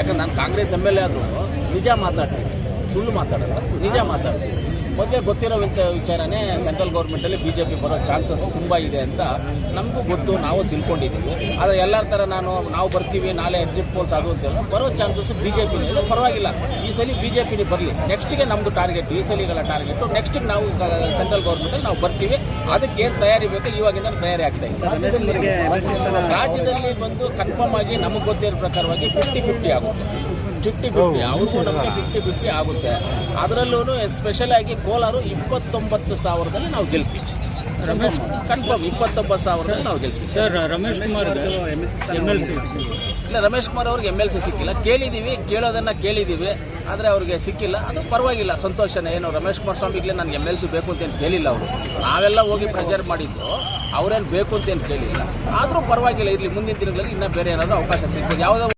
ಯಾಕಂದ್ರೆ ನಾನು Congress M L A ಆದರೂ ನಿಜ ಮಾತಾಡ್ತೀನಿ ಸುಳ್ಳು ಮಾತಾಡಲ್ಲ ನಿಜ ಮಾತಾಡ್ತೀನಿ. ಮೊದಲೇ ಗೊತ್ತಿರೋ ವಿಚ- ವಿಚಾರನೇ ಸೆಂಟ್ರಲ್ ಗೌರ್ಮೆಂಟಲ್ಲಿ ಬಿ ಜೆ ಪಿ ಬರೋ ಚಾನ್ಸಸ್ ತುಂಬ ಇದೆ ಅಂತ ನಮಗೂ ಗೊತ್ತು, ನಾವು ತಿಳ್ಕೊಂಡಿದ್ದೀವಿ. ಆದರೆ ಎಲ್ಲರ ಥರ ನಾನು, ನಾವು ಬರ್ತೀವಿ, ನಾಳೆ ಎಕ್ಸಿಟ್ ಪೋಲ್ಸ್ ಅದು ಅಂತೆಲ್ಲ ಬರೋ ಚಾನ್ಸಸ್ ಬಿ ಜೆ ಪಿನೇ ಇದೆ. ಪರವಾಗಿಲ್ಲ. ಈ ಸಲ ಬಿ ಜೆ ಪಿನೇ ಬರಲಿ ನೆಕ್ಸ್ಟ್ಗೆ ನಮ್ಮದು ಟಾರ್ಗೆಟ್ ಈ ಸಲಿಗೆಲ್ಲ ಟಾರ್ಗೆಟು ನೆಕ್ಸ್ಟಿಗೆ ನಾವು ಸೆಂಟ್ರಲ್ ಗೌರ್ಮೆಂಟಲ್ಲಿ ನಾವು ಬರ್ತೀವಿ. ಅದಕ್ಕೆ ಏನು ತಯಾರಿ ಬೇಕು ಇವಾಗಿಂದ ತಯಾರಿ ಆಗ್ತಾ ಇದೆ. ರಾಜ್ಯದಲ್ಲಿ ಬಂದು ಕನ್ಫರ್ಮ್ ಆಗಿ ನಮಗೆ ಗೊತ್ತಿರೋ ಪ್ರಕಾರವಾಗಿ ಫಿಫ್ಟಿ ಫಿಫ್ಟಿ ಆಗುತ್ತೆ. ಫಿಫ್ಟಿ ಫಿಫ್ಟಿ ಅವ್ರಿಗೂ ನಮಗೆ ಫಿಫ್ಟಿ ಫಿಫ್ಟಿ ಆಗುತ್ತೆ. ಅದರಲ್ಲೂ ಎಸ್ಪೆಷಲ್ ಆಗಿ ಕೋಲಾರ ಇಪ್ಪತ್ತೊಂಬತ್ತು ಸಾವಿರದಲ್ಲಿ ನಾವು ಗೆಲ್ತೀವಿ. ರಮೇಶ್ ಕನ್ಫರ್ಮ್ ಇಪ್ಪತ್ತೊಂಬತ್ತು ಸಾವಿರದಲ್ಲಿ ನಾವು ಗೆಲ್ತೀವಿ. Sir Ramesh Kumar M L C ಇಲ್ಲ ರಮೇಶ್ ಕುಮಾರ್ ಅವ್ರಿಗೆ ಎಂ ಎಲ್ ಸಿ ಸಿಕ್ಕಿಲ್ಲ. ಕೇಳಿದ್ದೀವಿ ಕೇಳೋದನ್ನು ಕೇಳಿದ್ದೀವಿ ಆದರೆ ಅವ್ರಿಗೆ ಸಿಕ್ಕಿಲ್ಲ. ಅದು ಪರವಾಗಿಲ್ಲ ಸಂತೋಷನೇ ಏನು ರಮೇಶ್ ಕುಮಾರ್ ಸ್ವಾಮಿಗೆ ನನಗೆ ಎಂ ಎಲ್ ಸಿ ಬೇಕು ಅಂತೇನು ಕೇಳಿಲ್ಲ ಅವರು. ನಾವೆಲ್ಲ ಹೋಗಿ ಪ್ರೆಜರ್ ಮಾಡಿದ್ದು ಅವರೇನು ಬೇಕು ಅಂತೇನು ಕೇಳಿಲ್ಲ. ಆದರೂ ಪರವಾಗಿಲ್ಲ ಇರಲಿ ಮುಂದಿನ ದಿನಗಳಲ್ಲಿ ಇನ್ನೂ ಬೇರೆ ಏನಾದರೂ ಅವಕಾಶ ಸಿಗ್ತದೆ ಯಾವುದೋ